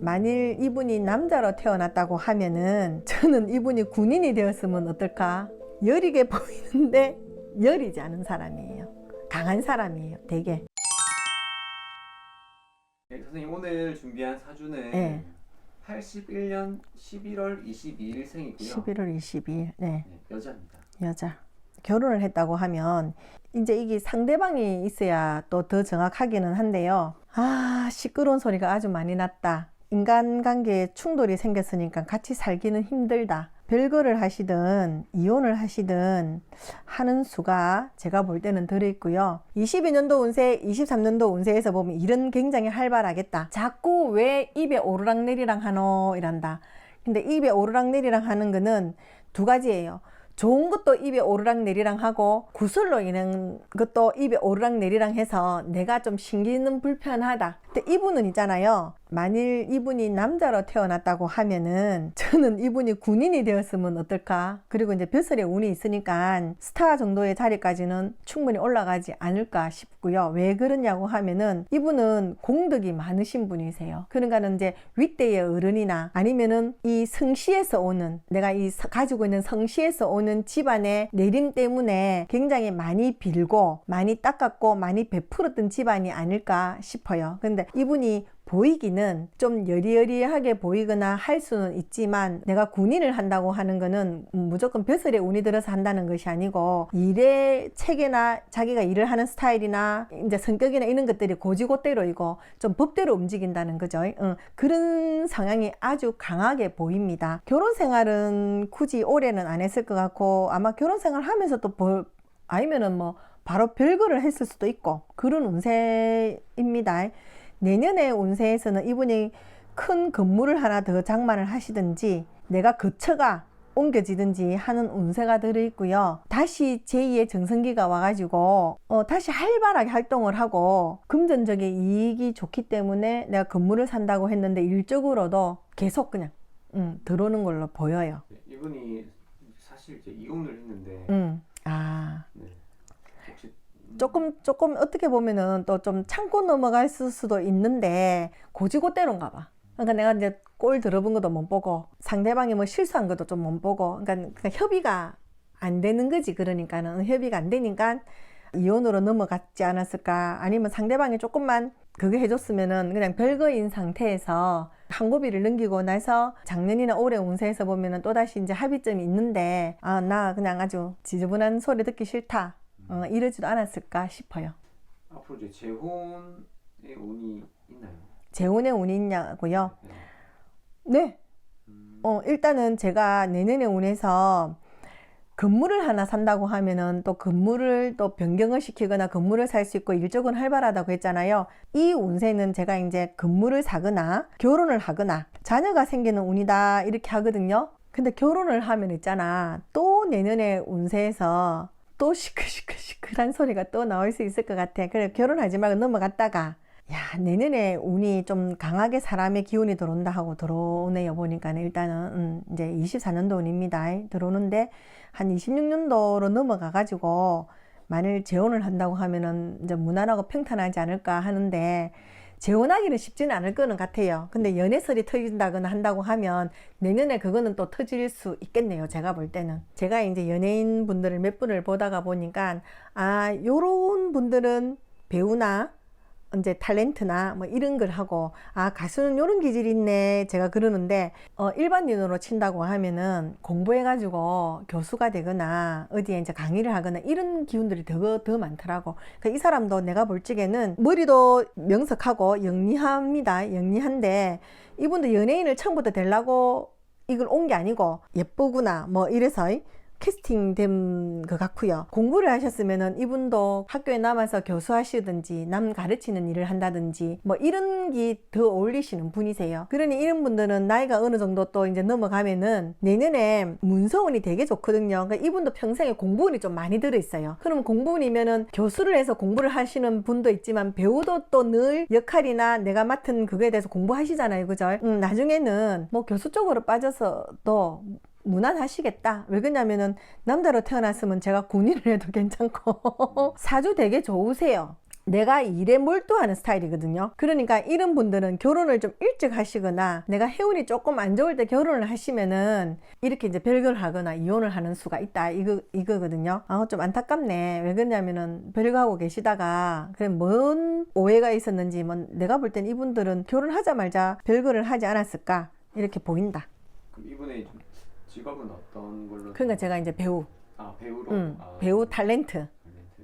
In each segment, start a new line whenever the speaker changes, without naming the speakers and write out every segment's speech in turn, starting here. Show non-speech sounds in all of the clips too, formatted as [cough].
만일 이분이 남자로 태어났다고 하면은 저는 이분이 군인이 되었으면 어떨까? 여리게 [laughs] 보이는데 여리지 않은 사람이에요. 강한 사람이에요. 되게.
네, 선생님 오늘 준비한 사주는
네.
81년 11월 22일 생이고요.
11월 22일. 네.
네, 여자입니다.
여자. 결혼을 했다고 하면 이제 이게 상대방이 있어야 또 더 정확하기는 한데요. 아, 시끄러운 소리가 아주 많이 났다. 인간관계에 충돌이 생겼으니까 같이 살기는 힘들다. 별거를 하시든 이혼을 하시든 하는 수가 제가 볼 때는 들어있고요. 22년도 운세, 23년도 운세에서 보면 일은 굉장히 활발하겠다. 자꾸 왜 입에 오르락내리락 하노? 이란다. 근데 입에 오르락내리락 하는 거는 두 가지예요. 좋은 것도 입에 오르락내리락 하고 구슬로 인한 것도 입에 오르락내리락 해서 내가 좀 신기는 불편하다. 근데 이분은 있잖아요. 만일 이분이 남자로 태어났다고 하면은 저는 이분이 군인이 되었으면 어떨까? 그리고 이제 벼슬에 운이 있으니까 스타 정도의 자리까지는 충분히 올라가지 않을까 싶고요. 왜 그러냐고 하면은 이분은 공덕이 많으신 분이세요. 그러니까는 이제 윗대의 어른이나 아니면은 이 성씨에서 오는 내가 이 서- 가지고 있는 성씨에서 오는 집안의 내림 때문에 굉장히 많이 빌고 많이 닦았고 많이 베풀었던 집안이 아닐까 싶어요. 근데 이분이 보이기는 좀 여리여리하게 보이거나 할 수는 있지만 내가 군인을 한다고 하는 거는 무조건 벼슬에 운이 들어서 한다는 것이 아니고 일의 체계나 자기가 일을 하는 스타일이나 이제 성격이나 이런 것들이 고지고대로이고 좀 법대로 움직인다는 거죠. 어, 그런 성향이 아주 강하게 보입니다. 결혼 생활은 굳이 올해는 안 했을 것 같고 아마 결혼 생활 하면서 또 볼, 아니면은 뭐 바로 별거를 했을 수도 있고 그런 운세입니다. 내년의 운세에서는 이분이 큰 건물을 하나 더 장만을 하시든지 내가 거처가 옮겨지든지 하는 운세가 들어있고요. 다시 제2의 정성기가 와가지고 어, 다시 활발하게 활동을 하고 금전적인 이익이 좋기 때문에 내가 건물을 산다고 했는데 일적으로도 계속 그냥 음, 들어오는 걸로 보여요.
네, 이분이 사실 이제 이혼을 했는데
음, 아
네.
조금 조금 어떻게 보면은 또 좀 참고 넘어갈 수- 수도 있는데 고지고대로인가 봐. 그러니까 내가 이제 꼴 들어본 것도 못 보고 상대방이 뭐 실수한 것도 좀 못 보고 그러니까, 그러니까 협의가 안 되는 거지. 그러니까는. 협의가 안 되니까 이혼으로 넘어갔지 않았을까? 아니면 상대방이 조금만 그거 해줬으면은 그냥 별거인 상태에서 항고비를 넘기고 나서 작년이나 올해 운세에서 보면은 또다시 이제 합의점이 있는데 아 나 그냥 아주 지저분한 소리 듣기 싫다 어, 이러지도 않았을까 싶어요.
앞으로 이제 재혼의 운이 있나요?
재혼의 운이 있냐고요?
네.
네.
음,
어, 일단은 제가 내년에 운에서 건물을 하나 산다고 하면은 또 건물을 또 변경을 시키거나 건물을 살 수 있고 일적은 활발하다고 했잖아요. 이 운세는 제가 이제 건물을 사거나 결혼을 하거나 자녀가 생기는 운이다 이렇게 하거든요. 근데 결혼을 하면 있잖아. 또 내년에 운세에서 또 시끌시끌시끌한 소리가 또 나올 수 있을 것 같아. 그래 결혼하지 말고 넘어갔다가. 야 내년에 운이 좀 강하게 사람의 기운이 들어온다 하고 들어오네요 보니까 일단은 음, 이제 24년도 운입니다. 들어오는데 한 26년도로 넘어가 가지고 만일 재혼을 한다고 하면은 이제 무난하고 평탄하지 않을까 하는데 재혼하기는 쉽지는 않을 거는 같아요. 근데 연애설이 터진다거나 한다고 하면 내년에 그거는 또 터질 수 있겠네요 제가 볼 때는. 제가 이제 연예인 분들을 몇 분을 보다가 보니까 아 요런 분들은 배우나 이제 탤런트나 뭐 이런 걸 하고 아 가수는 이런 기질이 있네 제가 그러는데 어 일반인으로 친다고 하면은 공부해 가지고 교수가 되거나 어디에 이제 강의를 하거나 이런 기운들이 더, 더 많더라고. 그러니까 이 사람도 내가 볼 적에는 머리도 명석하고 영리합니다 영리한데 이분도 연예인을 처음부터 되려고 이걸 온 게 아니고 예쁘구나 뭐 이래서 캐스팅 된 것 같고요. 공부를 하셨으면은 이분도 학교에 남아서 교수하시든지 남 가르치는 일을 한다든지 뭐 이런 게 더 어울리시는 분이세요. 그러니 이런 분들은 나이가 어느 정도 또 이제 넘어가면은 내년에 문서운이 되게 좋거든요. 그러니까 이분도 평생에 공부운이 좀 많이 들어 있어요. 그럼 공부운이면은 교수를 해서 공부를 하시는 분도 있지만 배우도 또 늘 역할이나 내가 맡은 그거에 대해서 공부하시잖아요. 그죠? 음, 나중에는 뭐 교수 쪽으로 빠져서도 무난하시겠다. 왜 그러냐면은 남자로 태어났으면 제가 군인을 해도 [laughs] 괜찮고 사주 되게 좋으세요. 내가 일에 몰두하는 스타일이거든요. 그러니까 이런 분들은 결혼을 좀 일찍 하시거나 내가 해운이 조금 안 좋을 때 결혼을 하시면은 이렇게 이제 별거를 하거나 이혼을 하는 수가 있다. 이거, 이거거든요. 아, 좀 안타깝네. 왜 그러냐면은 별거하고 계시다가 그래 뭔 오해가 있었는지 뭐 내가 볼 땐 이분들은 결혼하자마자 별거를 하지 않았을까 이렇게 보인다.
그럼 이분의 좀 직업은 어떤 걸로?
그러니까 제가 이제 배우,
아 배우로.
응,
아,
배우 탤런트,
탤런트.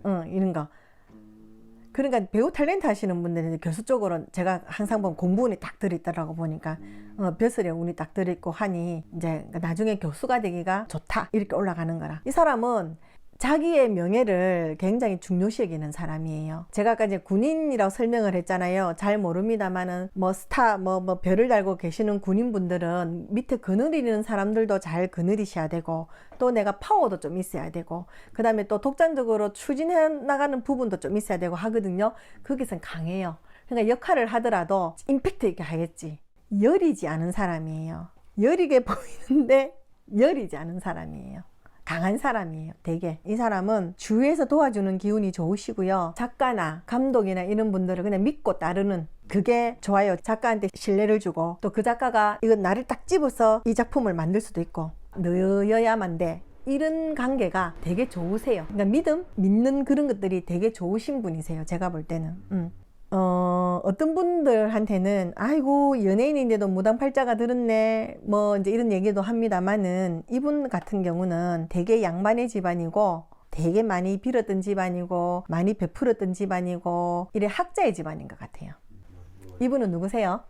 응, 이런 거.
음,
그러니까 배우 탤런트 하시는 분들은 이제 교수 쪽으로 제가 항상 보면 공부운이 딱 들어있더라고 보니까
음,
어, 벼슬에 운이 딱 들어있고 하니 이제 나중에 교수가 되기가 좋다 이렇게 올라가는 거라 이 사람은 자기의 명예를 굉장히 중요시 여기는 사람이에요. 제가 아까 이제 군인이라고 설명을 했잖아요. 잘 모릅니다만은 뭐 스타 뭐, 뭐 별을 달고 계시는 군인분들은 밑에 그늘이는 사람들도 잘 그늘이셔야 되고 또 내가 파워도 좀 있어야 되고 그 다음에 또 독단적으로 추진해 나가는 부분도 좀 있어야 되고 하거든요. 거기선 강해요. 그러니까 역할을 하더라도 임팩트 있게 하겠지. 여리지 않은 사람이에요. 여리게 [laughs] 보이는데 여리지 않은 사람이에요. 강한 사람이에요. 되게 이 사람은 주위에서 도와주는 기운이 좋으시고요. 작가나 감독이나 이런 분들을 그냥 믿고 따르는 그게 좋아요. 작가한테 신뢰를 주고 또 그 작가가 이건 나를 딱 집어서 이 작품을 만들 수도 있고 너여야만 돼. 이런 관계가 되게 좋으세요. 그러니까 믿음, 믿는 그런 것들이 되게 좋으신 분이세요. 제가 볼 때는. 음. 어, 어떤 분들한테는, 아이고, 연예인인데도 무당팔자가 들었네, 뭐, 이제 이런 얘기도 합니다만은, 이분 같은 경우는 되게 양반의 집안이고, 되게 많이 빌었던 집안이고, 많이 베풀었던 집안이고, 이래 학자의 집안인 것 같아요.
뭐,
이분은 누구세요?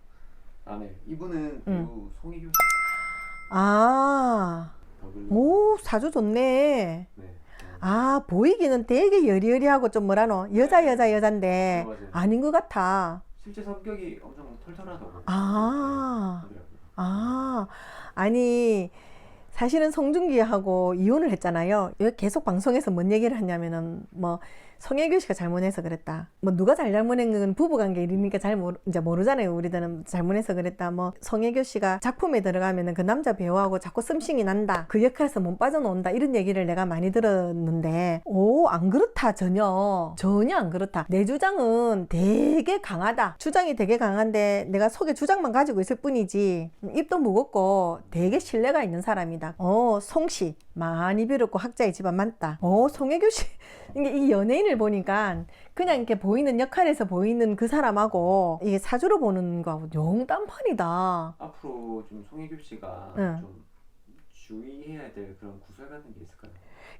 아 네. 이분은
음.
배우 송혜교
아,
더글로.
오, 사주 좋네.
네. 어,
아, 보이기는 되게 여리여리하고 좀 뭐라노, 여자, 여자, 여잔데,
맞아요.
아닌 것 같아.
실제 성격이 엄청 털털하다고.
아.
하더라고요.
아, 아니, 사실은 송중기하고 이혼을 했잖아요. 왜 계속 방송에서 뭔 얘기를 하냐면은, 뭐, 씨가 잘못해서 그랬다. 뭐, 누가 잘 잘못한 건 부부관계 일이니까 잘 모르, 이제 모르잖아요. 우리들은 잘못해서 그랬다. 뭐, 송혜교 씨가 작품에 들어가면은 그 남자 배우하고 자꾸 씀싱이 난다. 그 역할에서 못 빠져나온다. 이런 얘기를 내가 많이 들었는데, 오, 안 그렇다. 전혀. 전혀 안 그렇다. 내 주장은 되게 강하다. 주장이 되게 강한데, 내가 속에 주장만 가지고 있을 뿐이지, 입도 무겁고 되게 신뢰가 있는 사람이다. 어, 송씨. 많이 빌었고 학자의 집안 많다. 어, 송혜교 씨. [laughs] 이게 이 연예인을 보니까 그냥 이렇게 보이는 역할에서 보이는 그 사람하고 이게 사주로 보는 거하고 영 딴판이다.
앞으로 좀 송혜교 씨가
응.
좀 주의해야 될 그런 구설 같은 게 있을까요?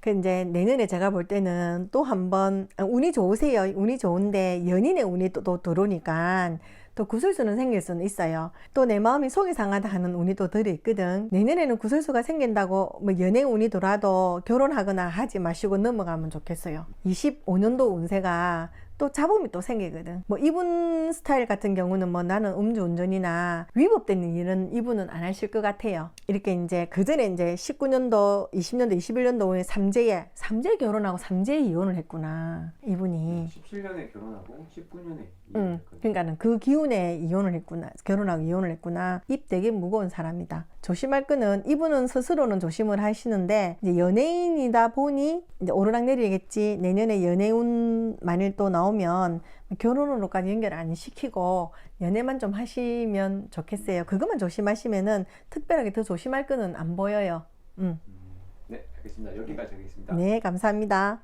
그 이제 내년에 제가 볼 때는 또 한번 아, 운이 좋으세요. 운이 좋은데 연인의 운이 또, 또 들어오니까 또 구설수는 생길 수는 있어요. 또 내 마음이 속이 상하다 하는 운이 또 들어있거든. 내년에는 구설수가 생긴다고 뭐 연애 운이 돌아도 결혼하거나 하지 마시고 넘어가면 좋겠어요. 25년도 운세가 또 잡음이 또 생기거든. 뭐 이분 스타일 같은 경우는 뭐 나는 음주운전이나 위법되는 일은 이분은 안 하실 것 같아요. 이렇게 이제 그 전에 이제 19년도, 20년도, 21년도에 삼재에 삼재 결혼하고 삼재 이혼을 했구나. 이분이.
17년에 결혼하고 19년에
응.
이혼했거든요.
그러니까는 그 기운에 이혼을 했구나. 결혼하고 이혼을 했구나. 입 되게 무거운 사람이다. 조심할 거는 이분은 스스로는 조심을 하시는데 이제 연예인이다 보니 이제 오르락내리겠지. 내년에 연애운 만일 또 나오면 결혼으로까지 연결 안 시키고 연애만 좀 하시면 좋겠어요. 그것만 조심하시면은 특별하게 더 조심할 거는 안 보여요. 음.
음, 네, 알겠습니다. 여기까지 하겠습니다.
네, 감사합니다.